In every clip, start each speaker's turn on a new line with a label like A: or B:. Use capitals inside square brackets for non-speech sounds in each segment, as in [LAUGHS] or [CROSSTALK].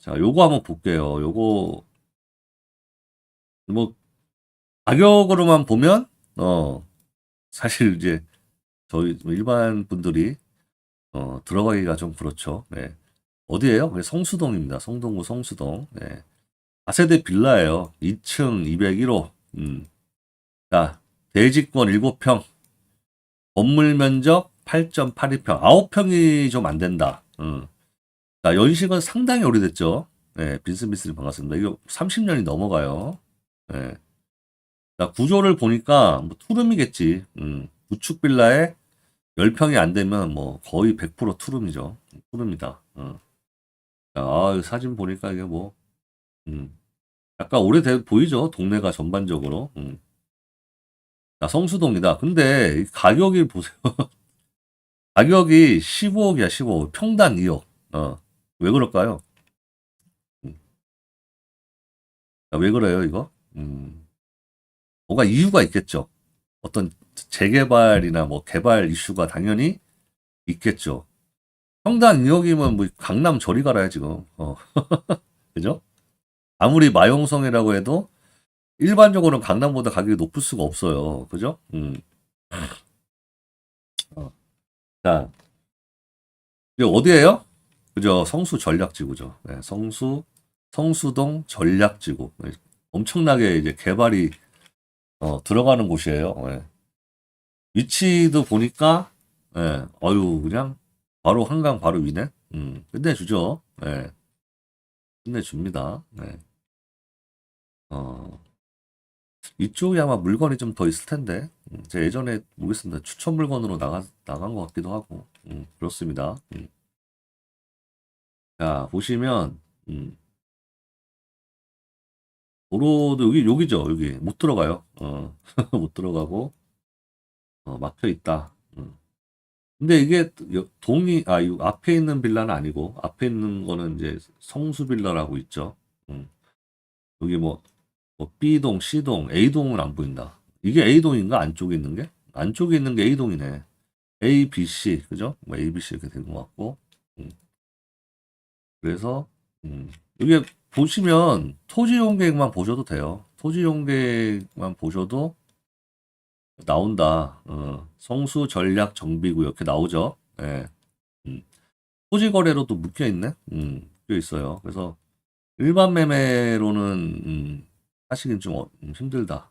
A: 자, 요거 한번 볼게요. 요거 뭐 가격으로만 보면 어 사실 이제 저희 뭐 일반 분들이 어 들어가기가 좀 그렇죠. 네. 어디예요? 네, 성수동입니다. 성동구 성수동. 네. 4세대 빌라예요. 2층 201호. 음. 자, 대지권 7평. 건물 면적 8.82평. 9평이 좀 안 된다. 음. 자, 연식은 상당히 오래됐죠. 네, 빈스미스님 반갑습니다. 이거 30년이 넘어가요. 네. 자, 구조를 보니까 뭐 투룸이겠지. 음. 구축 빌라에 10평이 안 되면 뭐 거의 100% 투룸이죠. 투룸이다. 어. 자, 아, 이 사진 보니까 이게 뭐, 음. 약간 오래돼 보이죠? 동네가 전반적으로. 음. 자, 성수동이다. 근데 이 가격이 보세요. [LAUGHS] 가격이 15억이야, 15억. 평당 2억. 어. 왜 그럴까요? 음. 자, 왜 그래요, 이거? 음. 뭐가 이유가 있겠죠. 어떤 재개발이나 뭐 개발 이슈가 당연히 있겠죠. 평당 2억이면 뭐 강남 저리 가라야 지금. 어. [LAUGHS] 그죠? 아무리 마용성이라고 해도 일반적으로는 강남보다 가격이 높을 수가 없어요. 그죠? 음. 어. 자, 이게 어디예요? 그죠? 성수 전략지구죠. 네, 성수 성수동 전략지구. 네, 엄청나게 이제 개발이 어, 들어가는 곳이에요. 네. 위치도 보니까 예, 어유 그냥 바로 한강 바로 위네. 음, 끝내주죠. 예. 끝내줍니다. 네. 어, 이쪽이 아마 물건이 좀 더 있을 텐데. 음, 제가 예전에 모르겠습니다. 추천 물건으로 나가, 나간 것 같기도 하고. 음, 그렇습니다. 음. 자, 보시면, 음, 도로도 여기, 여기죠. 여기. 못 들어가요. 어, [LAUGHS] 못 들어가고, 어, 막혀 있다. 음. 근데 이게 여- 동이 아 이 앞에 있는 빌라는 아니고 앞에 있는 거는 이제 성수 빌라라고 있죠. 음. 여기 뭐, 뭐 B동, C동, A동은 안 보인다. 이게 A동인가 안쪽에 있는 게? 안쪽에 있는 게 A동이네. A, B, C 그죠? 뭐 A, B, C 이렇게 된 것 같고. 음. 그래서 음. 이게 보시면 토지 이용 계획만 보셔도 돼요. 토지 이용 계획만 보셔도 나온다. 어, 성수 전략 정비구 이렇게 나오죠. 예. 음. 토지 거래로도 묶여 있네. 음, 묶여 있어요. 그래서 일반 매매로는 음, 하시긴 좀 어- 음, 힘들다.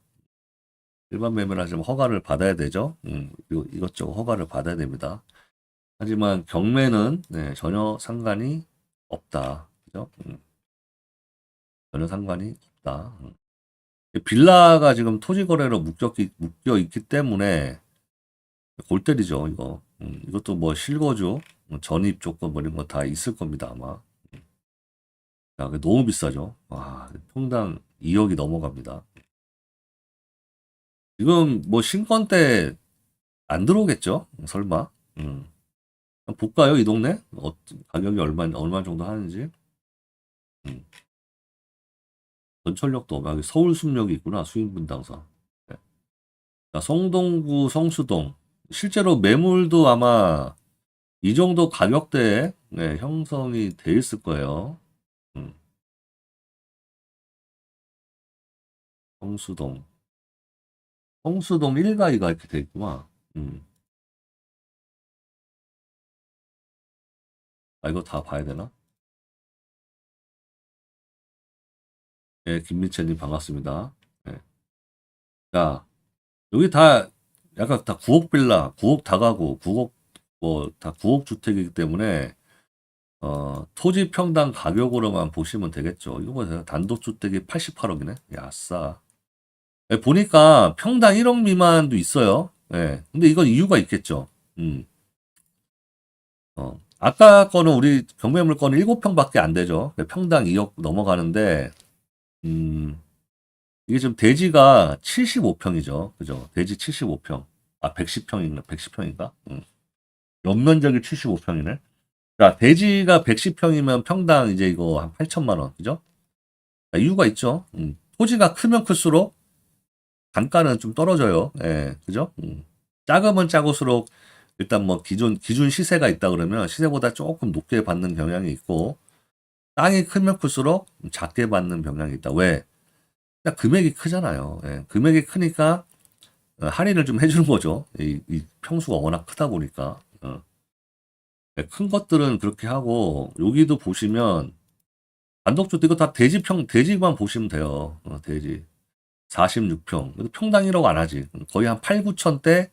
A: 일반 매매를 하시면 허가를 받아야 되죠. 음, 이것저것 허가를 받아야 됩니다. 하지만 경매는 네, 전혀 상관이 없다. 그죠? 음, 전혀 상관이 없다. 음. 빌라가 지금 토지 거래로 묶여, 묶여 있기 때문에 골 때리죠, 이거. 음, 이것도 뭐 실거주, 뭐 전입 조건 뭐 이런 거 다 있을 겁니다, 아마. 음. 야, 너무 비싸죠. 와, 평당 2억이 넘어갑니다. 지금 뭐 신건 때안 들어오겠죠? 설마. 음. 볼까요, 이 동네? 어, 가격이 얼마, 얼마 정도 하는지. 음. 전철역도 여기 서울숲역이 있구나 수인분당선. 네. 자, 성동구 성수동 실제로 매물도 아마 이 정도 가격대에 네, 형성이 돼 있을 거예요. 음. 성수동 성수동 1가이가 이렇게 돼 있구나. 음. 아 이거 다 봐야 되나? 네, 김민채님 반갑습니다. 네. 자, 여기 다 약간 다 9억 빌라, 9억 다가구, 9억 뭐다 9억 주택이기 때문에 어, 토지 평당 가격으로만 보시면 되겠죠. 이거 보세요. 단독 주택이 88억이네. 야, 싸. 예, 보니까 평당 1억 미만도 있어요. 예. 근데 이건 이유가 있겠죠. 음. 어. 아까 거는 우리 경매물 거는 7평밖에 안 되죠. 평당 2억 넘어가는데 음. 이게 지금 대지가 75평이죠. 그죠? 대지 75평. 아, 110평인가? 110평인가? 음. 연면적이 75평이네. 자, 대지가 110평이면 평당 이제 이거 한 8천만 원. 그죠? 자, 이유가 있죠. 음. 토지가 크면 클수록 단가는 좀 떨어져요. 예, 그죠? 음. 작으면 작을수록 일단 뭐 기존 기준 시세가 있다 그러면 시세보다 조금 높게 받는 경향이 있고 땅이 크면 클수록 작게 받는 경향이 있다. 왜? 그냥 금액이 크잖아요. 예, 금액이 크니까 어, 할인을 좀 해주는 거죠. 이, 이 평수가 워낙 크다 보니까. 어. 예, 큰 것들은 그렇게 하고 여기도 보시면 단독주택 이거 다 대지평 대지만 보시면 돼요. 어, 대지 46평. 그래도 평당 1억 안 하지. 거의 한 8, 9천 대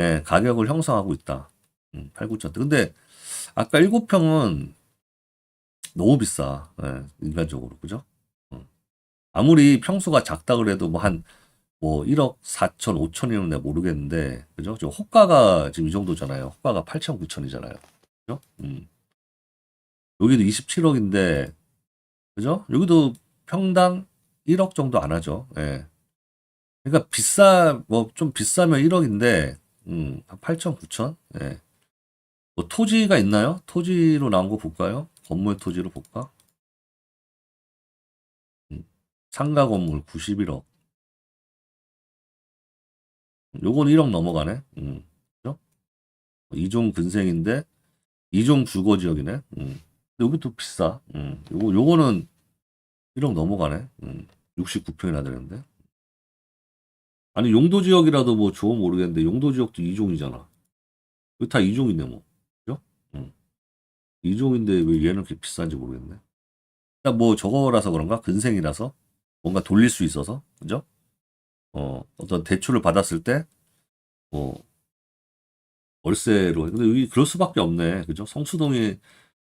A: 예, 가격을 형성하고 있다. 음, 8, 9천대. 근데 아까 7평은 너무 비싸. 예, 인간적으로. 그죠? 어. 아무리 평수가 작다 그래도 뭐 한 뭐 1억 4천, 5천이면 내가 모르겠는데, 그죠? 저 호가가 지금 이 정도잖아요. 호가가 8천, 9천이잖아요. 그죠? 음. 여기도 27억인데, 그죠? 여기도 평당 1억 정도 안 하죠. 예. 그러니까 비싸, 뭐 좀 비싸면 1억인데, 음, 한 8천, 9천? 예. 뭐 토지가 있나요? 토지로 나온 거 볼까요? 건물 토지로 볼까? 음, 상가 건물 91억. 요건 1억 넘어가네. 음, 그죠? 이종 근생인데, 이종 주거 지역이네. 음. 근데 여기 또 비싸. 음, 요거, 요거는 1억 넘어가네. 음, 69평이나 되는데. 아니, 용도 지역이라도 뭐 좋으면 모르겠는데, 용도 지역도 2종이잖아. 여기 다 2종이네, 뭐. 그죠? 음. 2종인데 왜 얘는 그렇게 비싼지 모르겠네. 그냥 뭐 저거라서 그런가? 근생이라서? 뭔가 돌릴 수 있어서? 그죠? 어, 어떤 대출을 받았을 때, 뭐, 월세로. 근데 여기 그럴 수밖에 없네. 그죠? 성수동에,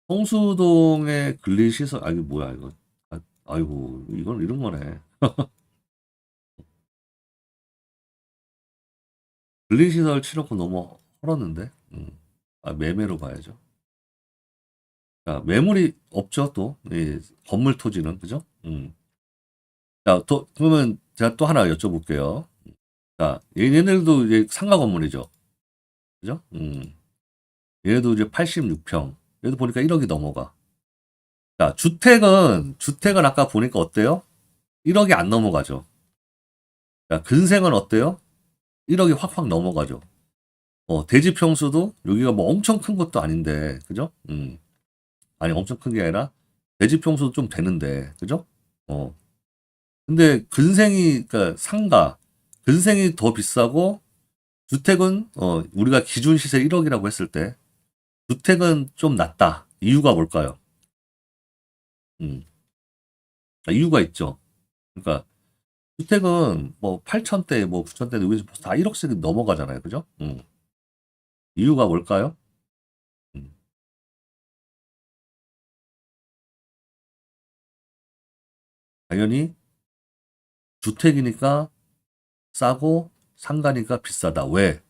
A: 성수동에 근린시설, 아, 이게 뭐야, 이거. 아, 아이고, 이건 이런 거네. [LAUGHS] 근린시설 7억 너무 헐었는데? 음. 아, 매매로 봐야죠. 자, 매물이 없죠, 또. 이 건물 토지는, 그죠? 음. 자, 또, 그러면 제가 또 하나 여쭤볼게요. 자, 얘네들도 이제 상가 건물이죠. 그죠? 음. 얘도 이제 86평. 얘도 보니까 1억이 넘어가. 자, 주택은, 주택은 아까 보니까 어때요? 1억이 안 넘어가죠. 자, 근생은 어때요? 1억이 확확 넘어가죠. 어, 대지 평수도 여기가 뭐 엄청 큰 것도 아닌데, 그죠? 음. 아니, 엄청 큰 게 아니라 대지 평수도 좀 되는데, 그죠? 어. 근데 근생이, 그러니까 상가, 근생이 더 비싸고, 주택은, 어, 우리가 기준 시세 1억이라고 했을 때, 주택은 좀 낮다. 이유가 뭘까요? 음. 아, 이유가 있죠. 그러니까, 주택은 뭐 8천대, 뭐 9천대, 여기서 다 1억씩 넘어가잖아요. 그죠? 음. 이유가 뭘까요? 음. 당연히 주택이니까 싸고 상가니까 비싸다. 왜?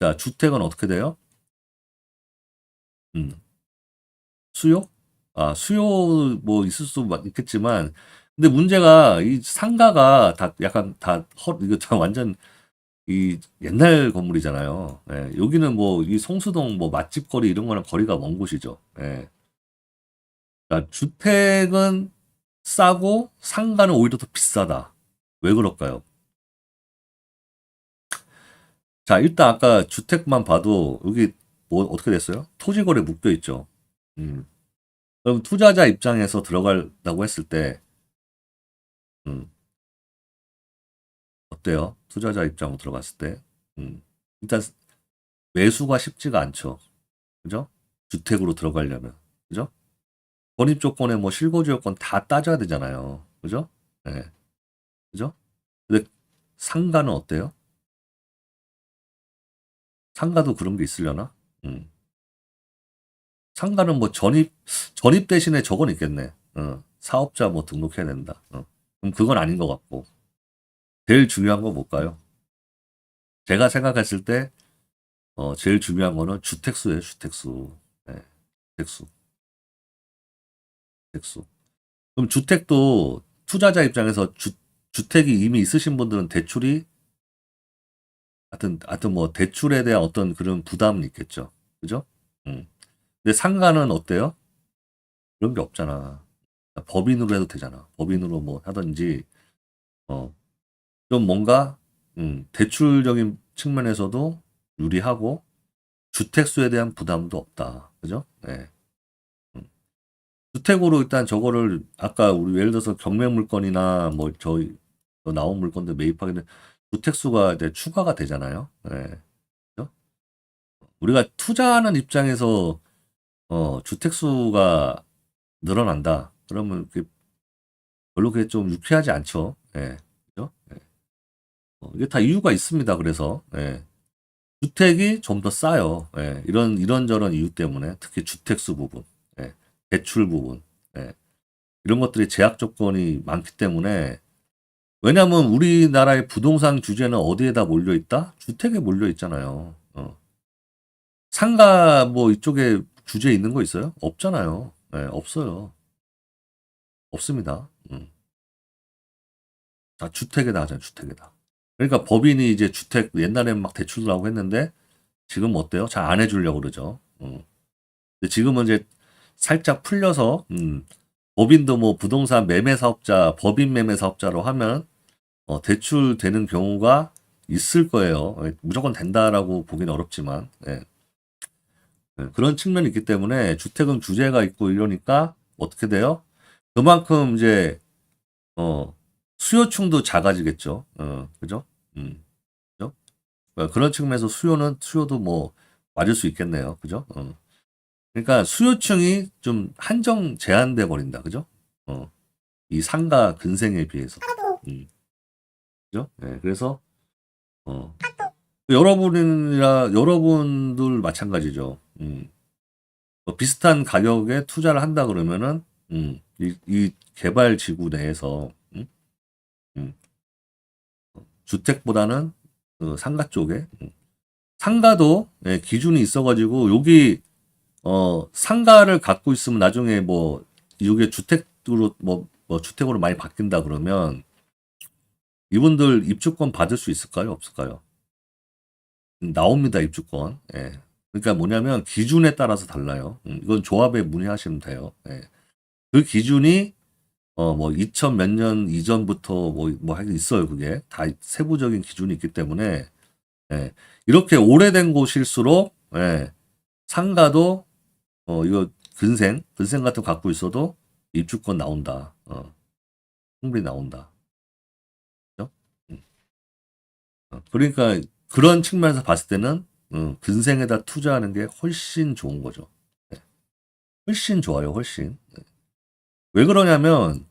A: 자, 주택은 어떻게 돼요? 음. 수요? 아, 수요 뭐 있을 수 있겠지만 근데 문제가 이 상가가 다 약간 다 허, 이거 다 완전 이 옛날 건물이잖아요. 예, 여기는 뭐이 성수동 뭐 맛집 거리 이런 거랑 거리가 먼 곳이죠. 예. 그러니까 주택은 싸고 상가는 오히려 더 비싸다. 왜 그럴까요? 자, 일단 아까 주택만 봐도 여기 뭐 어떻게 됐어요? 토지 거래 묶여 있죠. 음. 그럼 투자자 입장에서 들어간다고 했을 때 음. 어때요? 투자자 입장으로 들어갔을 때. 음. 일단 매수가 쉽지가 않죠. 그죠? 주택으로 들어가려면. 그죠? 권입 조건에 뭐 실거주 요건 다 따져야 되잖아요. 그죠? 예. 네. 그죠? 근데 상가는 어때요? 상가도 그런 게 있으려나? 음. 상가는 뭐 전입, 전입 대신에 저건 있겠네. 어, 사업자 뭐 등록해야 된다. 어. 그럼 그건 아닌 것 같고. 제일 중요한 건 뭘까요? 제가 생각했을 때, 어, 제일 중요한 거는 주택수예요, 주택수. 네, 주택수. 주택수. 그럼 주택도 투자자 입장에서 주, 주택이 이미 있으신 분들은 대출이 하여튼, 하여튼 뭐 대출에 대한 어떤 그런 부담은 있겠죠. 그죠? 음. 근데 상가는 어때요? 그런 게 없잖아. 법인으로 해도 되잖아. 법인으로 뭐 하든지, 어, 좀 뭔가, 음, 대출적인 측면에서도 유리하고, 주택수에 대한 부담도 없다. 그죠? 네. 음. 주택으로 일단 저거를 아까 우리 예를 들어서 경매 물건이나 뭐 저희 저 나온 물건들 매입하게 되면 주택수가 이제 추가가 되잖아요. 예. 그죠? 우리가 투자하는 입장에서 어, 주택수가 늘어난다. 그러면 그게 별로 그게 좀 유쾌하지 않죠. 예. 그죠? 예. 어, 이게 다 이유가 있습니다. 그래서 예. 주택이 좀 더 싸요. 예. 이런 이런저런 이유 때문에 특히 주택수 부분, 예. 대출 부분, 예. 이런 것들이 제약 조건이 많기 때문에 왜냐하면 우리나라의 부동산 규제는 어디에다 몰려 있다? 주택에 몰려 있잖아요. 어. 상가 뭐 이쪽에 규제 있는 거 있어요? 없잖아요. 예, 없어요. 없습니다. 음. 다 주택에다 하잖아요. 주택에다. 그러니까 법인이 이제 주택 옛날에는 막 대출 나오고 했는데 지금 어때요? 잘 안 해주려고 그러죠. 음. 근데 지금은 이제 살짝 풀려서 음, 법인도 뭐 부동산 매매 사업자, 법인 매매 사업자로 하면 어, 대출 되는 경우가 있을 거예요. 예, 무조건 된다라고 보기는 어렵지만 예. 예, 그런 측면이 있기 때문에 주택은 규제가 있고 이러니까 어떻게 돼요? 그만큼 이제 어, 수요층도 작아지겠죠. 어, 그죠? 음, 그죠? 어, 그런 측면에서 수요는 수요도 뭐 맞을 수 있겠네요. 그죠? 어. 그러니까 수요층이 좀 한정 제한돼 버린다. 그죠? 어. 이 상가 근생에 비해서. 음. 그죠? 예, 그래서 어. 여러분이나 여러분들 마찬가지죠. 음. 뭐 비슷한 가격에 투자를 한다 그러면은 음, 이, 이 개발 지구 내에서 음? 음. 주택보다는 그 상가 쪽에 음. 상가도 예, 기준이 있어가지고 여기 어 상가를 갖고 있으면 나중에 뭐 이게 주택으로 뭐, 뭐 주택으로 많이 바뀐다 그러면 이분들 입주권 받을 수 있을까요? 없을까요? 음, 나옵니다 입주권. 예. 그러니까 뭐냐면 기준에 따라서 달라요. 음, 이건 조합에 문의하시면 돼요. 예. 그 기준이 어 뭐 2000 몇 년 이전부터 뭐뭐 하긴 있어요. 그게 다 세부적인 기준이 있기 때문에 예. 이렇게 오래된 곳일수록 예. 상가도 어 이거 근생 근생 같은 거 갖고 있어도 입주권 나온다. 어. 충분히 나온다. 그죠? 음. 어, 그러니까 그런 측면에서 봤을 때는 어, 근생에다 투자하는 게 훨씬 좋은 거죠. 네. 훨씬 좋아요, 훨씬. 네. 왜 그러냐면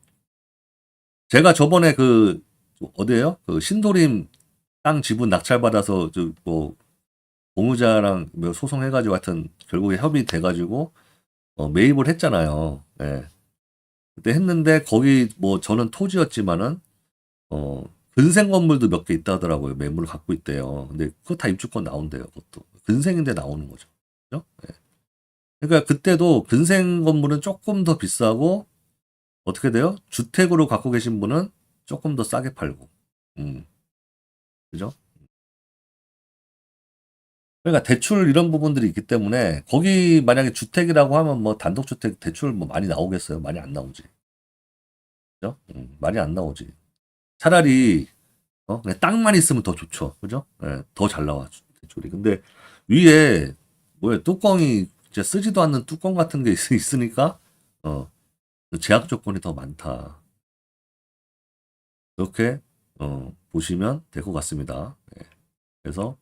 A: 제가 저번에 그 어디에요? 그 신도림 땅 지분 낙찰 받아서 저뭐 공유자랑 뭐 소송해가지고 하여튼 결국에 협의 돼가지고 어, 매입을 했잖아요. 예. 그때 했는데 거기 뭐 저는 토지였지만은 어 근생 건물도 몇 개 있다 하더라고요. 매물을 갖고 있대요. 근데 그거 다 입주권 나온대요. 그것도 근생인데 나오는 거죠. 그죠? 예. 그러니까 그때도 근생 건물은 조금 더 비싸고 어떻게 돼요? 주택으로 갖고 계신 분은 조금 더 싸게 팔고. 음. 그죠? 그러니까 대출 이런 부분들이 있기 때문에 거기 만약에 주택이라고 하면 뭐 단독주택 대출 뭐 많이 나오겠어요? 많이 안 나오지. 그죠? 음, 많이 안 나오지. 차라리 어? 땅만 있으면 더 좋죠. 그죠? 예, 더잘 나와 대출이. 근데 위에 뭐야 뚜껑이 이제 쓰지도 않는 뚜껑 같은 게 있, [LAUGHS] 있으니까 어, 제약 조건이 더 많다. 이렇게 어, 보시면 될 것 같습니다. 예. 그래서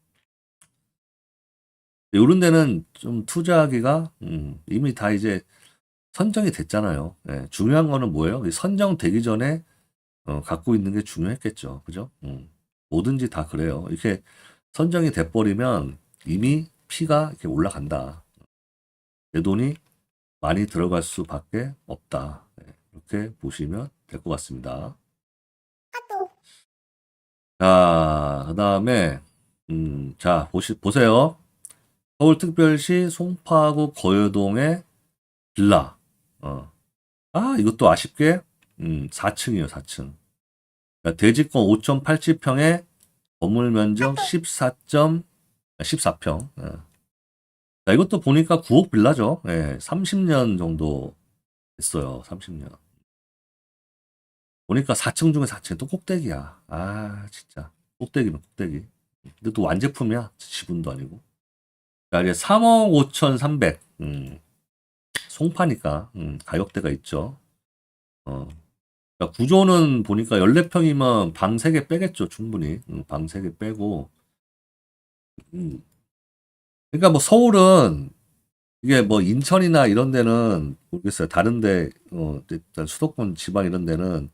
A: 요런 데는 좀 투자하기가 음, 이미 다 이제 선정이 됐잖아요. 예, 중요한 거는 뭐예요? 이 선정되기 전에 어, 갖고 있는 게 중요했겠죠. 그죠? 음, 뭐든지 다 그래요. 이렇게 선정이 돼버리면 이미 피가 이렇게 올라간다. 내 돈이 많이 들어갈 수밖에 없다. 예, 이렇게 보시면 될 것 같습니다. 자, 그 다음에, 음, 자, 보시, 보세요. 서울특별시 송파구 거여동의 빌라. 어. 아, 이것도 아쉽게, 음, 4층이에요, 4층. 그러니까 대지권 5.87평에 건물 면적 14점, 14평. 예. 자, 이것도 보니까 9억 빌라죠. 예, 30년 정도 됐어요, 30년. 보니까 4층 중에 4층 또 꼭대기야. 아, 진짜. 꼭대기면 꼭대기. 근데 또 완제품이야. 지분도 아니고. 자, 이제 3억 5,300. 음. 송파니까 음, 가격대가 있죠. 어. 그러니까 구조는 보니까 14평이면 방 3개 빼겠죠, 충분히. 음, 방 3개 빼고. 음. 그러니까 뭐 서울은 이게 뭐 인천이나 이런 데는 모르겠어요. 다른데 어 일단 수도권 지방 이런 데는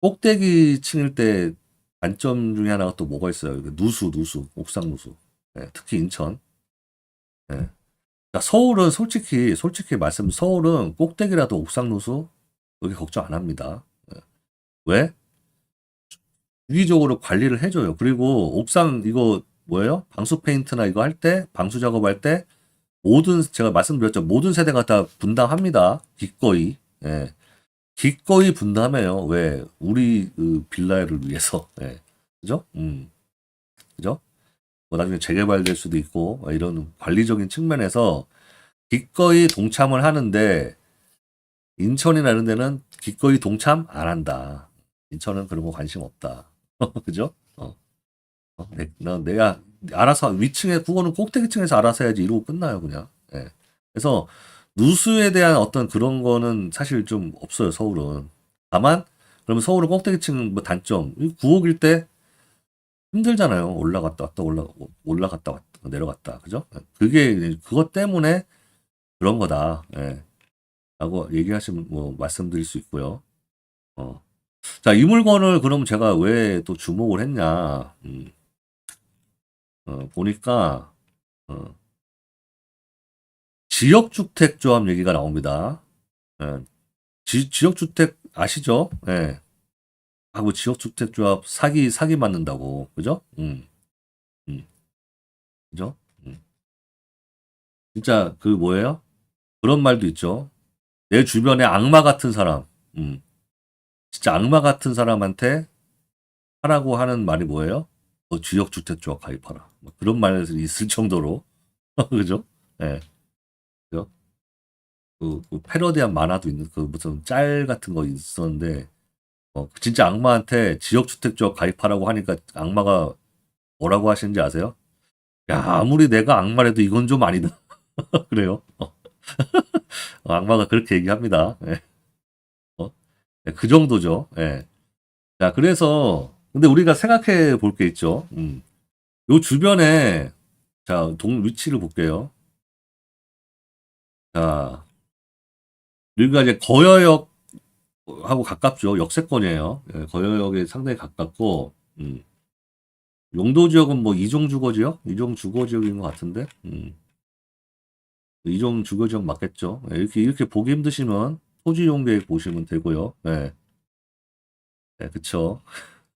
A: 꼭대기 층일 때 단점 중에 하나가 또 뭐가 있어요. 이게 누수, 누수, 옥상 누수. 예, 특히 인천. 예. 그러니까 서울은 솔직히 솔직히 말씀 서울은 꼭대기라도 옥상 누수 여기 걱정 안 합니다. 예. 왜? 주기적으로 관리를 해줘요. 그리고 옥상 이거 뭐예요? 방수 페인트나 이거 할 때, 방수 작업할 때 모든 제가 말씀드렸죠. 모든 세대가 다 분담합니다. 기꺼이. 예. 기꺼이 분담해요. 왜? 우리 그 빌라를 위해서. 예. 그죠? 음. 그죠? 뭐 나중에 재개발될 수도 있고 어, 이런 관리적인 측면에서 기꺼이 동참을 하는데 인천이나 이런 데는 기꺼이 동참 안 한다. 인천은 그런 거 관심 없다. [LAUGHS] 그죠? 어. 어, 내, 나, 내가 알아서 위층에 그거는 꼭대기층에서 알아서 해야지 이러고 끝나요 그냥. 예. 그래서 누수에 대한 어떤 그런 거는 사실 좀 없어요 서울은. 다만 그러면 서울은 꼭대기층 뭐 단점 9억일 때 힘들잖아요 올라갔다 왔다 올라 올라갔다 왔다 내려갔다 그죠? 그게 그것 때문에 그런 거다. 예. 라고 얘기하시면 뭐 말씀드릴 수 있고요. 어. 자, 이 물건을 그럼 제가 왜 또 주목을 했냐? 음. 어, 보니까 어, 지역주택 조합 얘기가 나옵니다. 예. 지, 지역주택 아시죠? 예. 하고 지역주택 조합 사기 사기 맞는다고 그죠? 음. 음. 그죠? 음. 진짜 그 뭐예요? 그런 말도 있죠. 내 주변에 악마 같은 사람, 음. 진짜 악마 같은 사람한테 하라고 하는 말이 뭐예요? 뭐 지역주택 조합 가입하라. 뭐 그런 말이 있을 정도로 [LAUGHS] 그죠? 예. 그죠? 그, 그 패러디한 만화도 있는 그 무슨 짤 같은 거 있었는데 어, 진짜 악마한테 지역 주택 조합 가입하라고 하니까 악마가 뭐라고 하시는지 아세요? 야 아무리 내가 악마라도 이건 좀 아니다. [LAUGHS] 그래요. 어. [LAUGHS] 어, 악마가 그렇게 얘기합니다. 예. 어? 예, 그 정도죠. 예. 자, 그래서, 근데 우리가 생각해 볼 게 있죠. 음. 요 주변에, 자, 동, 위치를 볼게요. 자, 여기가 이제 거여역하고 가깝죠. 역세권이에요. 예, 거여역에 상당히 가깝고, 음. 용도 지역은 뭐 이종 주거 지역? 이종 주거 지역인 것 같은데, 음. 이종 주거 지역 맞겠죠. 예, 이렇게, 이렇게 보기 힘드시면 토지 이용 계획 보시면 되고요. 네. 네, 그쵸.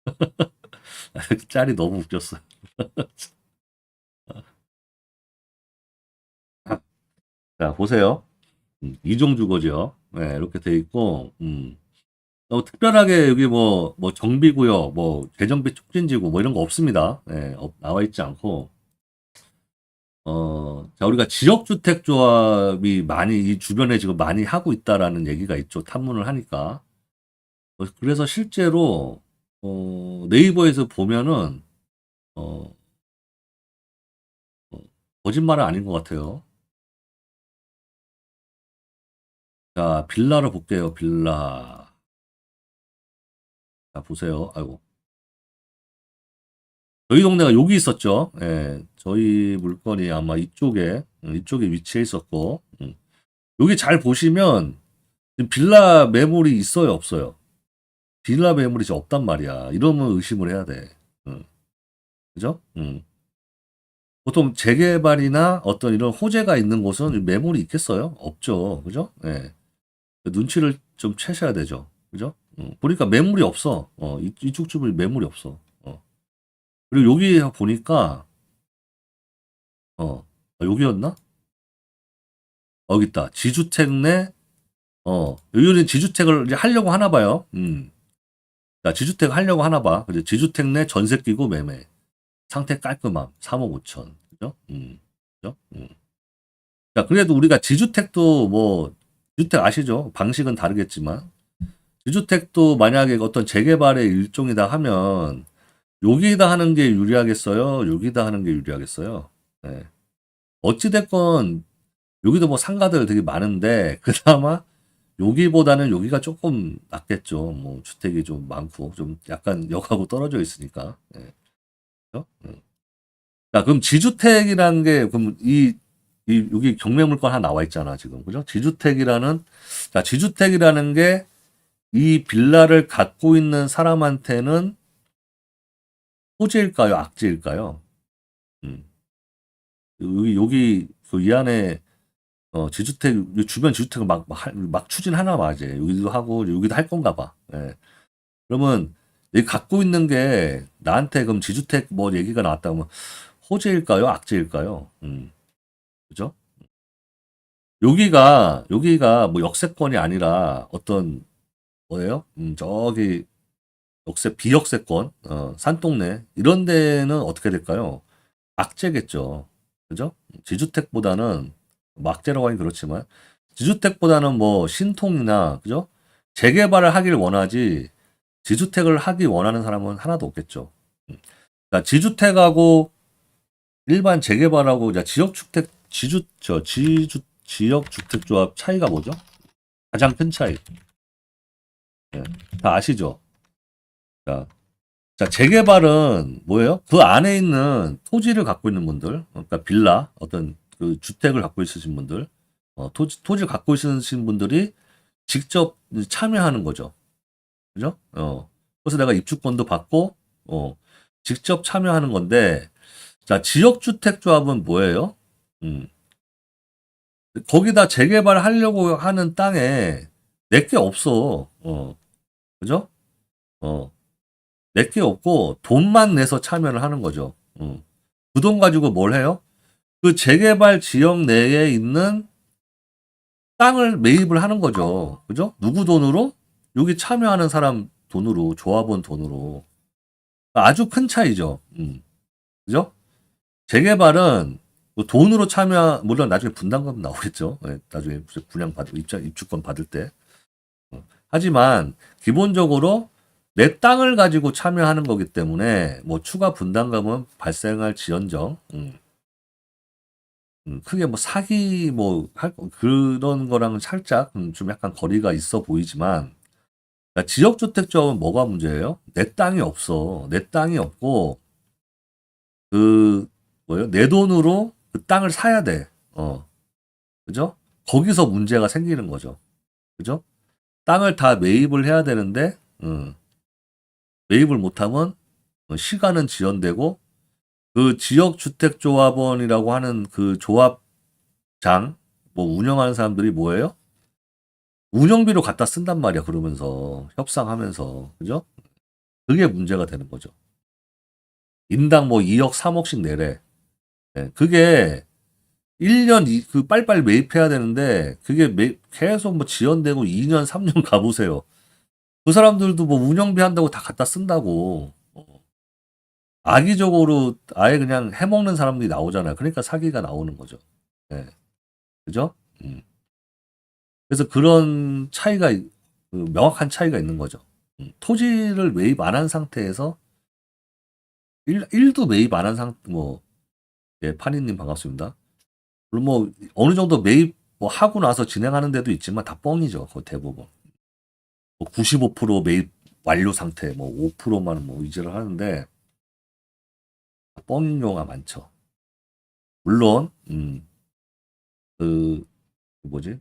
A: [LAUGHS] 짤이 너무 웃겼어. [LAUGHS] 자, 보세요. 음, 이종 주거지요. 네, 이렇게 돼 있고, 음. 어, 특별하게 여기 뭐, 뭐 정비구역, 뭐 재정비 촉진지구 뭐 이런 거 없습니다. 네, 어, 나와 있지 않고, 어, 자, 우리가 지역주택 조합이 많이, 이 주변에 지금 많이 하고 있다라는 얘기가 있죠. 탐문을 하니까. 어, 그래서 실제로, 어, 네이버에서 보면은, 어, 어, 거짓말은 아닌 것 같아요. 자, 빌라를 볼게요. 빌라. 자, 보세요. 아이고. 저희 동네가 여기 있었죠. 예, 저희 물건이 아마 이쪽에, 음, 이쪽에 위치해 있었고, 음. 여기 잘 보시면, 빌라 매물이 있어요, 없어요? 빌라 매물이 없단 말이야. 이러면 의심을 해야 돼. 음. 그죠? 음. 보통 재개발이나 어떤 이런 호재가 있는 곳은 매물이 있겠어요? 없죠. 그죠? 예. 눈치를 좀 채셔야 되죠. 그죠? 음. 보니까 매물이 없어. 어, 이, 이쪽 집을 매물이 없어. 어. 그리고 여기 보니까, 어, 아, 여기였나? 어, 여기 있다. 지주택 내, 어, 여기는 지주택을 이제 하려고 하나 봐요. 음. 자, 지주택 하려고 하나 봐. 그죠? 지주택 내 전세 끼고 매매. 상태 깔끔함. 3억 5천. 그죠? 음. 그죠? 음. 자, 그래도 우리가 지주택도 뭐, 주택 아시죠? 방식은 다르겠지만. 지주택도 만약에 어떤 재개발의 일종이다 하면, 여기다 하는 게 유리하겠어요? 여기다 하는 게 유리하겠어요? 네. 어찌됐건, 여기도 뭐 상가들 되게 많은데 [LAUGHS] 그나마 여기보다는 여기가 조금 낫겠죠. 뭐 주택이 좀 많고 좀 약간 역하고 떨어져 있으니까. 예. 그죠? 음. 자, 그럼 지주택이라는 게 그럼 이, 이 여기 경매 물건 하나 나와 있잖아 지금 그죠? 지주택이라는 자 지주택이라는 게 이 빌라를 갖고 있는 사람한테는 호재일까요? 악재일까요? 음. 여기 여기 그 이 안에 어 지주택 이 주변 지주택을 막, 막, 할- 막 추진하나 봐 이제 여기도 하고 여기도 할 건가 봐. 예. 그러면 이 갖고 있는 게 나한테 그럼 지주택 뭐 얘기가 나왔다 면 호재일까요? 악재일까요? 음. 그죠? 여기가 여기가 뭐 역세권이 아니라 어떤 뭐예요? 음, 저기 역세 비역세권 어, 산동네 이런 데는 어떻게 될까요? 악재겠죠. 그죠? 지주택보다는 뭐 악재라고 하긴 그렇지만 지주택보다는 뭐 신통이나 그죠? 재개발을 하길 원하지 지주택을 하기 원하는 사람은 하나도 없겠죠. 음. 그러니까 지주택하고 일반 재개발하고 지역주택 지주 저 지주 지역 주택 조합 차이가 뭐죠? 가장 큰 차이. 예, 다 아시죠? 자, 자, 재개발은 뭐예요? 그 안에 있는 토지를 갖고 있는 분들, 그러니까 빌라, 어떤 그 주택을 갖고 있으신 분들, 어, 토지, 토지를 갖고 있으신 분들이 직접 참여하는 거죠. 그죠? 어. 그래서 내가 입주권도 받고, 어, 직접 참여하는 건데, 자, 지역주택조합은 뭐예요? 음. 거기다 재개발 하려고 하는 땅에 내 게 없어. 어. 그죠? 어. 내 게 없고 돈만 내서 참여를 하는 거죠. 그돈 가지고 뭘 해요? 그 재개발 지역 내에 있는 땅을 매입을 하는 거죠. 그죠? 누구 돈으로? 여기 참여하는 사람 돈으로, 조합원 돈으로. 아주 큰 차이죠. 음. 그죠? 재개발은 그 돈으로 참여, 물론 나중에 분담금 나오겠죠. 예, 나중에 분양 받, 입장, 입주권 받을 때. 어. 하지만, 기본적으로 내 땅을 가지고 참여하는 거기 때문에, 뭐, 추가 분담금은 발생할 지연정, 음. 음, 크게 뭐 사기 뭐 할, 그런 거랑은 살짝 음, 좀 약간 거리가 있어 보이지만 그러니까 지역주택조합은 뭐가 문제예요? 내 땅이 없어. 내 땅이 없고 그 뭐예요? 내 돈으로 그 땅을 사야 돼. 어. 그죠? 거기서 문제가 생기는 거죠. 그죠? 땅을 다 매입을 해야 되는데 음, 매입을 못하면 어, 시간은 지연되고 그 지역 주택 조합원이라고 하는 그 조합장 뭐 운영하는 사람들이 뭐예요? 운영비로 갖다 쓴단 말이야 그러면서 협상하면서 그죠? 그게 문제가 되는 거죠. 인당 뭐 2억 3억씩 내래. 예, 그게 1년 이- 그 빨리빨리 매입해야 되는데 그게 매- 계속 뭐 지연되고 2년 3년 가보세요. 그 사람들도 뭐 운영비 한다고 다 갖다 쓴다고. 어. 악의적으로 아예 그냥 해먹는 사람들이 나오잖아요. 그러니까 사기가 나오는 거죠. 예. 그죠? 음. 그래서 그런 차이가, 이- 그 명확한 차이가 있는 거죠. 음. 토지를 매입 안 한 상태에서 일, 일도 매입 안 한 상, 뭐, 예, 파니님 반갑습니다. 물론 뭐, 어느 정도 매입 뭐 하고 나서 진행하는 데도 있지만 다 뻥이죠. 거의 대부분. 뭐95% 매입 완료 상태, 뭐 5%만 뭐 유지를 하는데, 뻥인 경우가 많죠. 물론, 음, 그, 그 뭐지?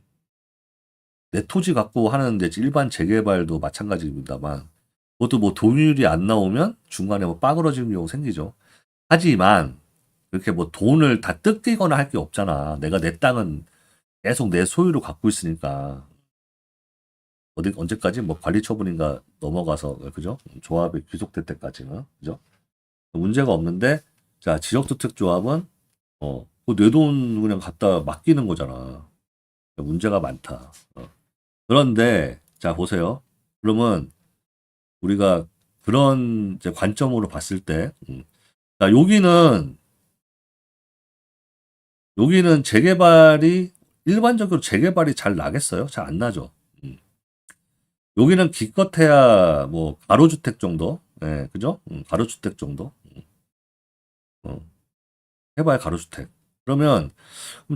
A: 내 토지 갖고 하는 이제 일반 재개발도 마찬가지입니다만, 그것도 뭐 돈율이 안 나오면 중간에 뭐 빠그러지는 경우 생기죠. 하지만, 그렇게 뭐 돈을 다 뜯기거나 할 게 없잖아. 내가 내 땅은 계속 내 소유로 갖고 있으니까. 어디, 언제까지? 뭐 관리 처분인가 넘어가서, 그죠? 조합이 귀속될 때까지는, 그죠? 문제가 없는데, 자, 지역주택조합은, 어, 내돈 그냥 갖다 맡기는 거잖아. 문제가 많다. 어. 그런데, 자, 보세요. 그러면, 우리가 그런 관점으로 봤을 때, 음. 자, 여기는, 여기는 재개발이, 일반적으로 재개발이 잘 나겠어요? 잘 안 나죠. 음. 여기는 기껏해야 뭐 가로주택 정도, 예, 그죠? 음, 가로주택 정도. 음. 어. 해봐야 가로주택. 그러면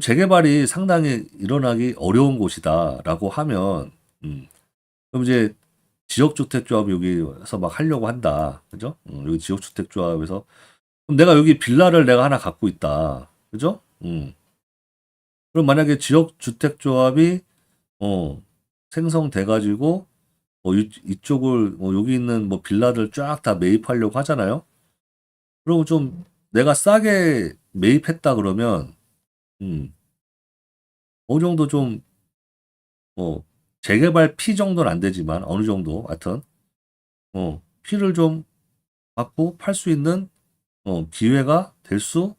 A: 재개발이 상당히 일어나기 어려운 곳이다라고 하면 음, 그럼 이제 지역주택조합이 여기서 막 하려고 한다. 그죠? 음, 여기 지역주택조합에서 그럼 내가 여기 빌라를 내가 하나 갖고 있다. 그죠? 음. 그럼 만약에 지역주택조합이 어, 생성돼 가지고 뭐 이, 이쪽을 뭐 여기 있는 뭐 빌라들 쫙 다 매입하려고 하잖아요. 그럼 좀 내가 싸게 매입했다 그러면 음. 어느 정도 좀뭐 재개발 피 정도는 안 되지만 어느 정도 하여튼 어, 피를 좀 받고 팔 수 있는 어, 기회가 될 수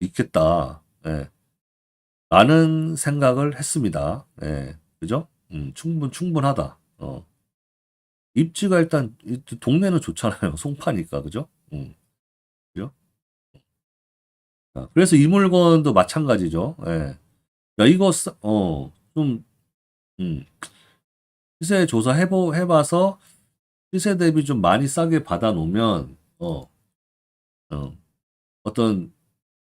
A: 있겠다. 예. 라는 생각을 했습니다. 예. 그죠? 음, 충분, 충분하다. 어. 입지가 일단, 이 동네는 좋잖아요. [LAUGHS] 송파니까. 그죠? 음. 자, 그래서 이 물건도 마찬가지죠. 예. 야, 이거, 싸- 어, 좀, 음, 시세 조사 해보, 해봐서 시세 대비 좀 많이 싸게 받아놓으면, 어, 어, 어떤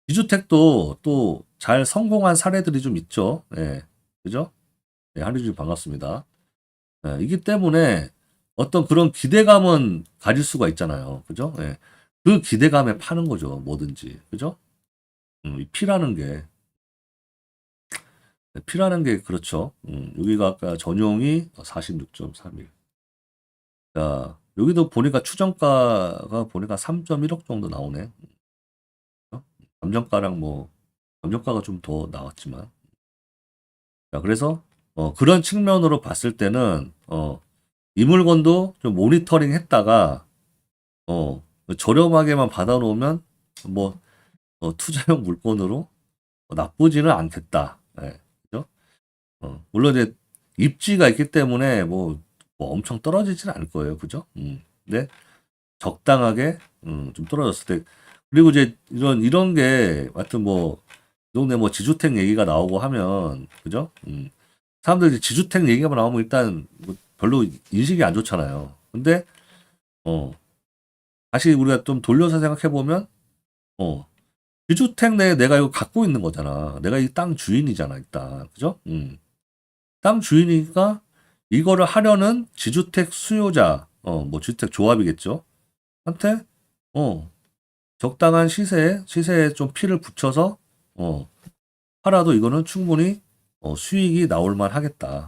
A: 비주택도 또 잘 성공한 사례들이 좀 있죠. 예. 그죠? 네, 한리주님 반갑습니다. 예, 이기 때문에 어떤 그런 기대감은 가질 수가 있잖아요. 그죠? 예. 그 기대감에 파는 거죠. 뭐든지. 그죠? 음, 이 피라는 게, 네, 피라는 게 그렇죠. 음, 여기가 아까 전용이 46.31. 자, 여기도 보니까 추정가가 보니까 3.1억 정도 나오네. 어? 감정가랑 뭐, 감정가가 좀 더 나왔지만. 자, 그래서, 어, 그런 측면으로 봤을 때는, 어, 이 물건도 좀 모니터링 했다가, 어, 저렴하게만 받아놓으면, 뭐, 어, 투자용 물건으로 어, 나쁘지는 않겠다. 예, 그죠? 어, 물론 이제 입지가 있기 때문에 뭐, 뭐 엄청 떨어지진 않을 거예요. 그죠? 음, 근데 적당하게, 음, 좀 떨어졌을 때, 그리고 이제 이런, 이런 게, 하여튼 뭐, 이 동네 뭐 지주택 얘기가 나오고 하면, 그죠? 음, 사람들이 지주택 얘기가 나오면 일단 뭐 별로 인식이 안 좋잖아요. 근데, 어, 다시 우리가 좀 돌려서 생각해 보면, 어, 지 주택 내에 내가 이거 갖고 있는 거잖아. 내가 이 땅 주인이잖아, 일단. 그죠? 음. 땅 주인이니까 이거를 하려는 지주택 수요자, 어, 뭐 주택 조합이겠죠. 한테, 어, 적당한 시세에, 시세에 좀 피를 붙여서, 어, 팔아도 이거는 충분히 어, 수익이 나올 만 하겠다.